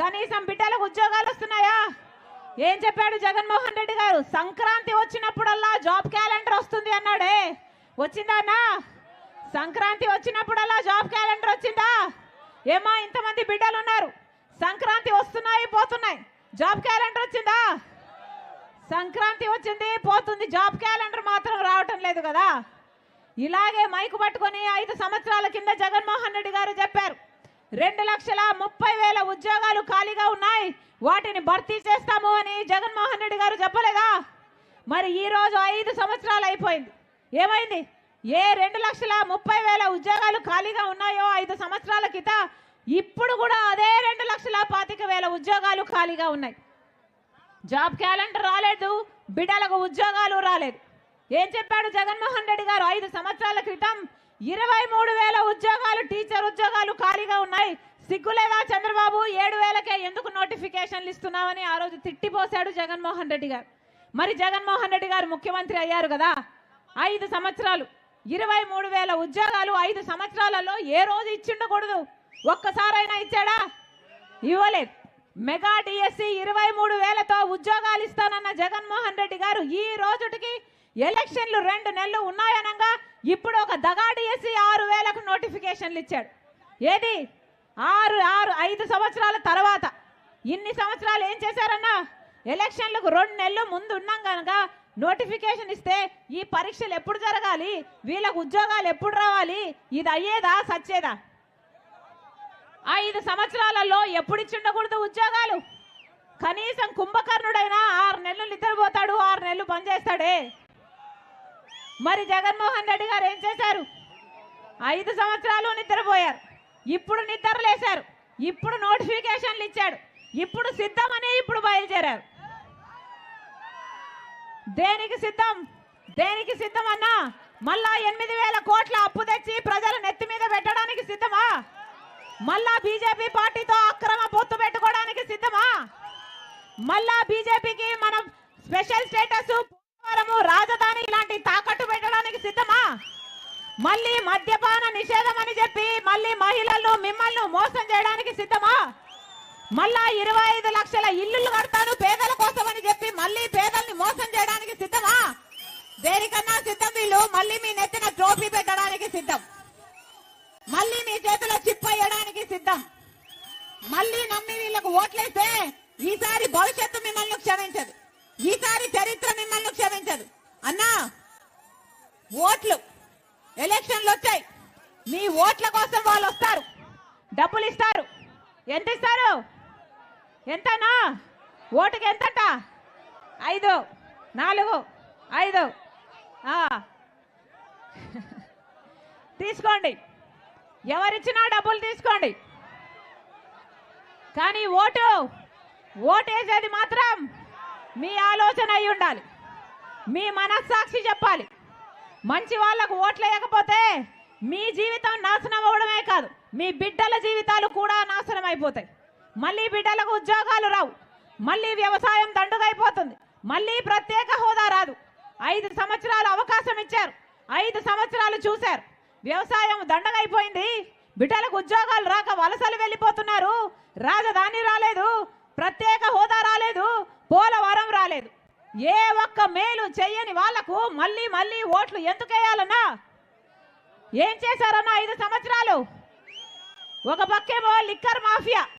కనీసం బిడ్డలకు ఉద్యోగాలు వస్తున్నాయా? ఏం చెప్పాడు జగన్మోహన్ రెడ్డి గారు? సంక్రాంతి వచ్చినప్పుడల్లా జాబ్ క్యాలెండర్ వస్తుంది అన్నాడే. వచ్చిందానా సంక్రాంతి వచ్చినప్పుడల్లా జాబ్ క్యాలెండర్ వచ్చిందా? ఏమా ఇంతమంది బిడ్డలు ఉన్నారు. సంక్రాంతి వస్తున్నాయి పోతున్నాయి. జాబ్ క్యాలెండర్ వచ్చిందా? సంక్రాంతి వచ్చింది పోతుంది. జాబ్ క్యాలెండర్ మాత్రం రావటం లేదు కదా. ఇలాగే మైకు పట్టుకొని ఐదు సంవత్సరాల కింద జగన్మోహన్ రెడ్డి గారు చెప్పారు. రెండు లక్షల ముప్పై వేల ఉద్యోగాలు ఖాళీగా ఉన్నాయి. వాటిని భర్తీ చేస్తాము అని జగన్మోహన్ రెడ్డి గారు చెప్పలేదా? మరి ఈ రోజు ఐదు సంవత్సరాలు అయిపోయింది. ఏమైంది? ఏ రెండు లక్షల ముప్పై వేల ఉద్యోగాలు ఖాళీగా ఉన్నాయో ఐదు సంవత్సరాల కింద ఇప్పుడు కూడా అదే రెండు లక్షల పాతిక వేల ఉద్యోగాలు ఖాళీగా ఉన్నాయి. జాబ్ క్యాలెండర్ రాలేదు బిడ్డలకు ఉద్యోగాలు రాలేదు. ఏం చెప్పాడు జగన్మోహన్ రెడ్డి గారు? ఐదు సంవత్సరాల క్రితం ఇరవై మూడు వేల ఉద్యోగాలు టీచర్ ఉద్యోగాలు ఖాళీగా ఉన్నాయి. సిగ్గులేదా చంద్రబాబు? ఏడు వేలకే ఎందుకు నోటిఫికేషన్లు ఇస్తున్నామని ఆ రోజు తిట్టిపోశాడు జగన్మోహన్ రెడ్డి గారు. మరి జగన్మోహన్ రెడ్డి గారు ముఖ్యమంత్రి అయ్యారు కదా? ఐదు సంవత్సరాలు. ఇరవై మూడు వేల ఉద్యోగాలు ఐదు సంవత్సరాలలో ఏ రోజు ఇచ్చిండకూడదు? ఒక్కసారైనా ఇచ్చాడా? ఇవ్వలేదు. మెగా డిఎస్సి ఇరవై మూడు వేలతో ఉద్యోగాలు ఇస్తానన్న జగన్మోహన్ రెడ్డి గారు ఈ రోజుటికి ఎలక్షన్లు రెండు నెలలు ఉన్నాయనగా ఇప్పుడు ఒక దగాడు వేసి ఆరు వేలకు నోటిఫికేషన్లు ఇచ్చాడు. ఏది? ఆరు ఆరు ఐదు సంవత్సరాల తర్వాత. ఇన్ని సంవత్సరాలు ఏం చేశారన్నా? ఎలక్షన్లకు రెండు నెలలు ముందు ఉన్నాం కనుక నోటిఫికేషన్ ఇస్తే ఈ పరీక్షలు ఎప్పుడు జరగాలి? వీళ్ళకు ఉద్యోగాలు ఎప్పుడు రావాలి? ఇది అయ్యేదా సచ్చేదా? ఐదు సంవత్సరాలలో ఎప్పుడు ఇచ్చిండకూడదు ఉద్యోగాలు? కనీసం కుంభకర్ణుడైనా ఆరు నెలలు నిద్రపోతాడు ఆరు నెలలు పనిచేస్తాడే. మరి జగన్మోహన్ రెడ్డి గారు ఏం చేశారు? ఐదు సంవత్సరాలు నిద్రపోయారు. ఇప్పుడు నిద్రలేశారు. ఇప్పుడు నోటిఫికేషన్లు ఇచ్చాడు. ఇప్పుడు సిద్ధమని ఇప్పుడు బయలుదేరారు. దేనికి సిద్ధం? దేనికి సిద్ధం అన్నా మళ్ళా ఎనిమిది వేల కోట్ల అప్పు తెచ్చి ప్రజల నెత్తి మీద పెట్టడానికి సిద్ధమా? మళ్ళా బీజేపీ పార్టీతో అక్రమ పొత్తు పెట్టుకోవడానికి సిద్ధమా? మళ్ళా బీజేపీకి మనం స్పెషల్ స్టేటస్ రాజధాని ఇలాంటి తాక మళ్ళీ మద్యపాన నిషేధం అని చెప్పి మళ్ళీ మహిళలు మిమ్మల్ని మోసం చేయడానికి సిద్ధమా? మళ్ళా ఇరవై ఐదు లక్షల ఇల్లులు కడతాను పేదల కోసం అని చెప్పి మళ్ళీ పేదల్ని మోసం చేయడానికి సిద్ధమా? దేనికన్నా సిద్ధం వీళ్ళు మళ్ళీ మీ నెత్తిన ట్రోఫీ పెట్టడానికి సిద్ధం. మళ్ళీ మీ చేతిలో చిప్ అయ్యడానికి సిద్ధం. మళ్ళీ నమ్మి వీళ్ళకు ఓట్లేస్తే ఈసారి భవిష్యత్తు మిమ్మల్ని క్షమించదు. ఈసారి చరిత్ర మిమ్మల్ని క్షమించదు. అన్నా ఓట్లు. ఎలక్షన్లు వచ్చాయి. మీ ఓట్ల కోసం వాళ్ళు వస్తారు. డబ్బులు ఇస్తారు. ఎంత ఇస్తారు? ఎంతనా? ఓటుకి ఎంతట? ఐదు. నాలుగు. ఐదు. తీసుకోండి. ఎవరిచ్చినా డబ్బులు తీసుకోండి. కానీ ఓటు ఓటేసేది మాత్రం మీ ఆలోచన అయి ఉండాలి. మీ మనస్సాక్షి చెప్పాలి. మంచి వాళ్ళకు ఓట్లేయకపోతే మీ జీవితం నాశనం అవ్వడమే కాదు మీ బిడ్డల జీవితాలు కూడా నాశనం అయిపోతాయి. మళ్ళీ బిడ్డలకు ఉద్యోగాలు రావు మళ్ళీ వ్యవసాయం దండుగైపోతుంది మళ్ళీ ప్రత్యేక హోదా రాదు. ఐదు సంవత్సరాలు అవకాశం ఇచ్చారు ఐదు సంవత్సరాలు చూశారు. వ్యవసాయం దండగైపోయింది బిడ్డలకు ఉద్యోగాలు రాక వలసలు వెళ్ళిపోతున్నారు రాజధాని రాలేదు ప్రత్యేక హోదా రాలేదు పోలవరం రాలేదు. ఏ ఒక్క మేలు చెయ్యని వాళ్ళకు మళ్ళీ మళ్ళీ ఓట్లు ఎందుకు వేయాలన్నా? ఏం చేశారన్నా ఐదు సంవత్సరాలు? ఒక పక్కేమో లిక్కర్ మాఫియా.